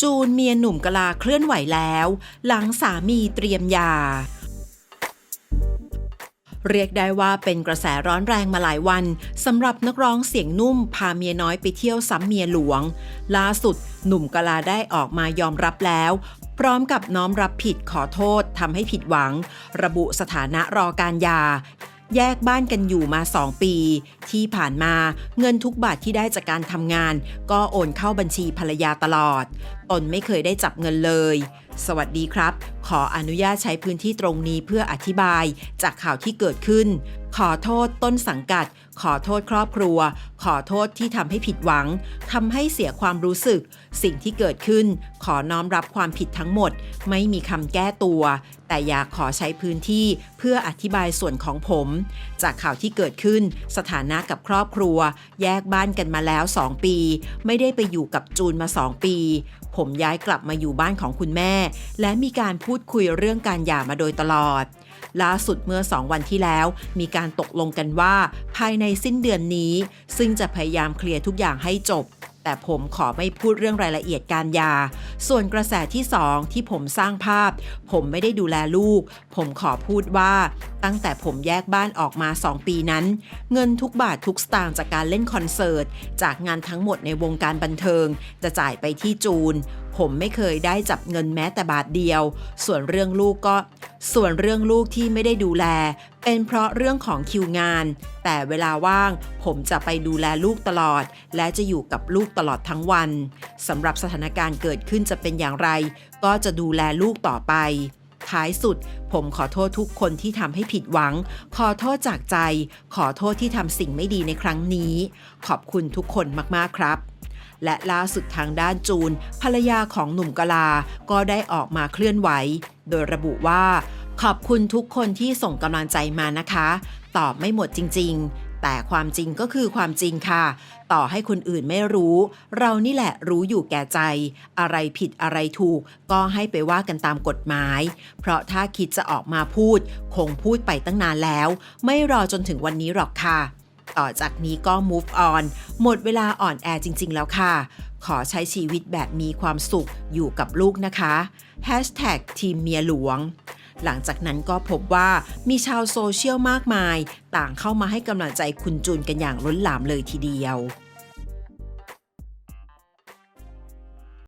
จูนเมียหนุ่มกะลาเคลื่อนไหวแล้ว หลังสามีเตรียมยา เรียกได้ว่าเป็นกระแสร้อนแรงมาหลายวันสำหรับนักร้องเสียงนุ่มพาเมียน้อยไปเที่ยวซ้ำเมียหลวง ล่าสุดหนุ่มกะลาได้ออกมายอมรับแล้ว พร้อมกับน้อมรับผิดขอโทษทำให้ผิดหวัง ระบุสถานะรอการยา แยกบ้านกันอยู่มา 2 ปี ที่ผ่านมาเงินทุกบาทที่ได้จากการทำงาน ก็โอนเข้าบัญชีภรรยาตลอด ตนไม่เคยได้จับเงินเลย สวัสดีครับ ขออนุญาตใช้พื้นที่ตรงนี้เพื่ออธิบายจากข่าวที่เกิดขึ้น ขอโทษต้นสังกัด ขอโทษครอบครัว ขอโทษที่ทำให้ผิดหวังทำให้เสียความรู้สึก สิ่งที่เกิดขึ้น ขอน้อมรับความผิดทั้งหมด ไม่มีคำแก้ตัว แต่อยากขอใช้พื้นที่เพื่ออธิบายส่วนของผม จากข่าวที่เกิดขึ้น สถานะกับครอบครัว แยกบ้านกันมาแล้ว 2 ปี ไม่ได้ไปอยู่กับจูนมา 2 ปี ผมย้ายกลับมาอยู่บ้านของคุณแม่และมีการพูดคุยเรื่องการหย่ามาโดยตลอด ล่าสุดเมื่อ 2 วันที่แล้ว มีการตกลงกันว่า ภายในสิ้นเดือนนี้ ซึ่งจะพยายามเคลียร์ทุกอย่างให้จบ แต่ผมขอไม่พูดเรื่องรายละเอียดการยา ส่วนกระแสที่2ที่ผมสร้างภาพ ผมไม่ได้ดูแลลูก ผมขอพูดว่า ตั้งแต่ผมแยกบ้านออกมา 2 ปีนั้น เงินทุกบาททุกสตางค์จากการเล่นคอนเสิร์ต จากงานทั้งหมดในวงการบันเทิง จะจ่ายไปที่จูน ผมไม่เคยได้จับเงินแม้แต่บาทเดียว ส่วนเรื่องลูกก็ ส่วนเรื่องลูกที่ไม่ได้ดูแล เป็นเพราะเรื่องของคิวงาน แต่เวลาว่าง ผมจะไปดูแลลูกตลอด และจะอยู่กับลูกตลอดทั้งวันสำหรับสถานการณ์เกิดขึ้นจะเป็นอย่างไร ก็จะดูแลลูกต่อไปท้ายสุด ผมขอโทษทุกคนที่ทำให้ผิดหวัง ขอโทษจากใจ ขอโทษที่ทำสิ่งไม่ดีในครั้งนี้ ขอบคุณทุกคนมาก ๆ ครับ และล่าสุดทางด้านจูน ภรรยาของหนุ่มกะลา ก็ได้ออกมาเคลื่อนไหว โดยระบุว่า ขอบคุณทุกคนที่ส่งกำลังใจมานะคะ ตอบไม่หมดจริง ๆ แต่ความจริงก็คือความจริงค่ะ ต่อให้คนอื่นไม่รู้ เรานี่แหละรู้อยู่แก่ใจ อะไรผิดอะไรถูก ก็ให้ไปว่ากันตามกฎหมาย เพราะถ้าคิดจะออกมาพูด คงพูดไปตั้งนานแล้ว ไม่รอจนถึงวันนี้หรอกค่ะ ต่อจากนี้ก็ move on หมดเวลาอ่อนแอจริง ๆ แล้วค่ะ ขอใช้ชีวิตแบบมีความสุขอยู่กับลูกนะคะ Hashtag ทีมเมียหลวงหลังจากนั้นก็พบว่ามีชาวโซเชียลมากมาย ต่างเข้ามาให้กำลังใจคุณจูนกันอย่างล้นหลามเลยทีเดียว